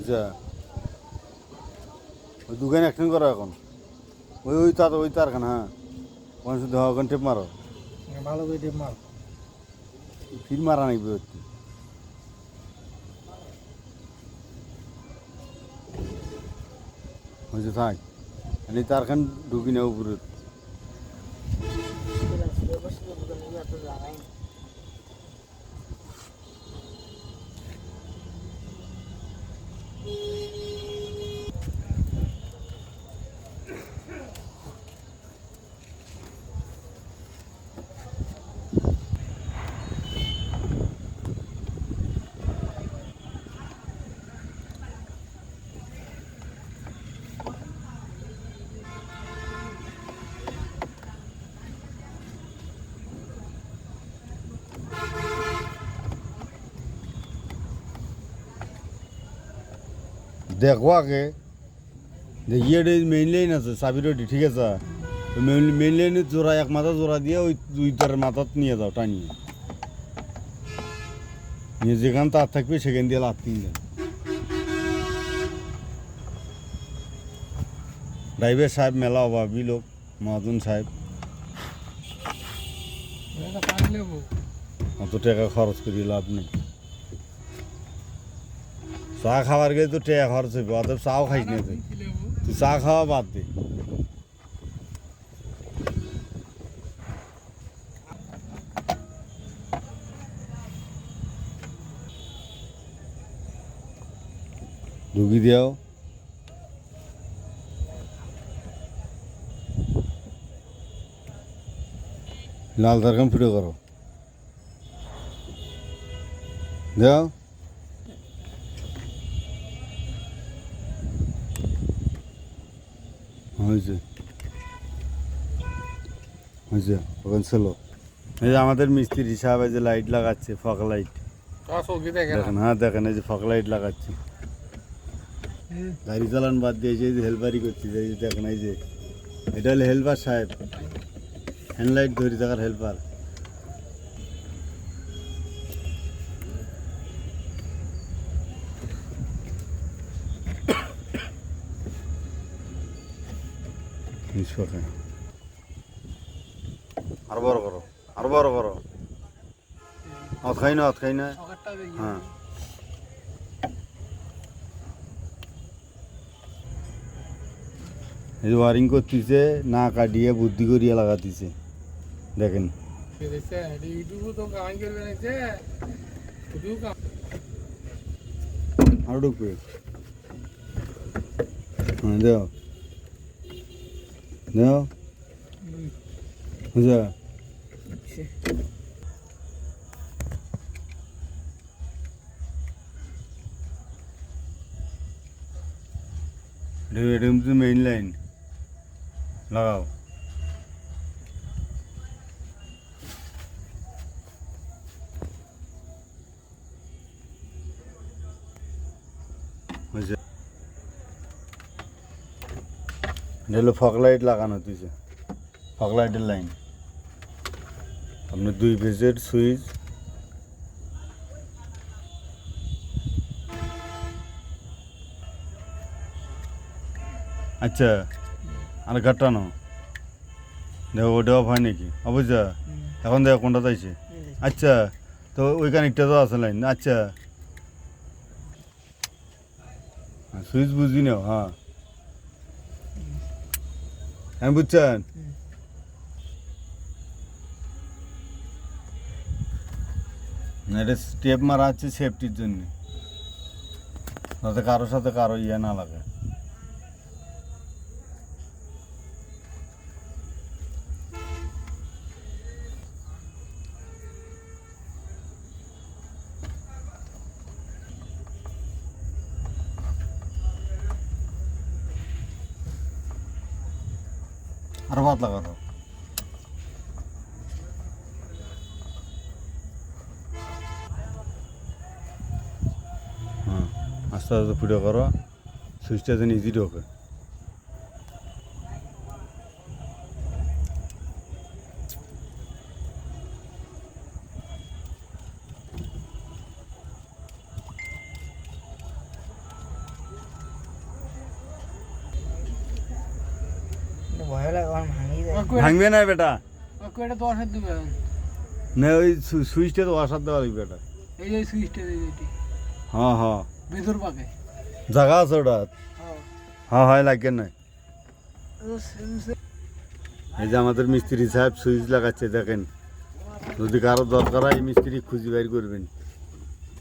বুঝছা ওই দোকানে অ্যাকশন করো এখন ওই ওই তার ওই তারখানা হ্যাঁ ওখানে শুধু ওখানে টেপ মারো ভালো করে টেপ মার ফির মারা নাকি বেরোচ্ছি হয়েছে থাক আমি তারখান ঢুকি না উপরে দেখো আগে দেখি এটা মেইন লাইন আছে চাবি রোডি ঠিক আছে? মেইন মেইন লাইনে জোড়া এক মাথা জোড়া দিয়ে ওই দুই তার মাথাত নিয়ে যাও টানিয়ে নিয়ে যেখান তার থাকবে সেখান দিয়ে লাভ তিন দেন ড্রাইভার সাহেব মেলা অভাবী লোক মহাজন সাহেব অত টাকা খরচ করি লাভ নেই। চা খাবার গেলে তো টাকা খরচ হবে অত চাও খাইস না তুই। তুই চা খাওয়া বাদ দে। ঢুকি দিও লাল তরকাম ফুটো করো। দেও। হয়েছে। হয়েছে ওখানে ছিল। এই যে আমাদের মিস্ত্রি সাহেব এই যে লাইট লাগাচ্ছে ফক লাইট দেখেন হ্যাঁ দেখেন এই যে ফক লাইট লাগাচ্ছে। গাড়ি চালান বাদ দিয়েছে এই যে হেল্পারি করছে এই যে দেখেন এই যে। এটা হলো হেল্পার সাহেব। হ্যান্ড লাইট ধরে থাকার হেল্পার নিষ্পক্ষে আরও বড় করো আরও বড় করো অত খাই না অত খাই না। হ্যাঁ। এই ওয়ারিং করতেছে না কাটিয়ে বুদ্ধি করিয়া লাগাতেছে। দেখেন। করবে আরও ঢুকবে। হ্যাঁ দেও দেও বুঝা এটা হচ্ছে মেইন লাইন লাগাও হলো ফক লাইট লাগানো তুইছে। ফক লাইটের লাইন। আপনার দুই পেজের সুইচ। আচ্ছা আর ঘাটানো। দেখো ওটা অফ হয় নাকি? অবশ্য, এখন দেখো কোনটা চাইছে? আচ্ছা তো ওইখানে একটা তো আছে লাইন। আচ্ছা। সুইচ বুঝি নাও হ্যাঁ। হ্যাঁ বুঝছেন এটা স্টেপ মারা হচ্ছে সেফটির জন্য যাতে কারোর সাথে কারও ইয়ে না লাগে আরও পাতলা করো আস্তে আস্তে ফুটো করো সুইচটা যেন ইজি ঢোকে কয়টা ভাঙবে না বেটা। কয়টা না ওই সুইচটা তো দেওয়া লাগবে বেটা। এই যে সুইচটা এই যেটি হ্যাঁ হ্যাঁ। ভেতর পাকে। জায়গা আছে ওটা। হ্যাঁ। হ্যাঁ হয় লাগবে না। সেম এই যে আমাদের মিস্ত্রি সাহেব সুইচ লাগাচ্ছে দেখেন। যদি কারও দরকার হয় মিস্ত্রি খুঁজে বের করবেন।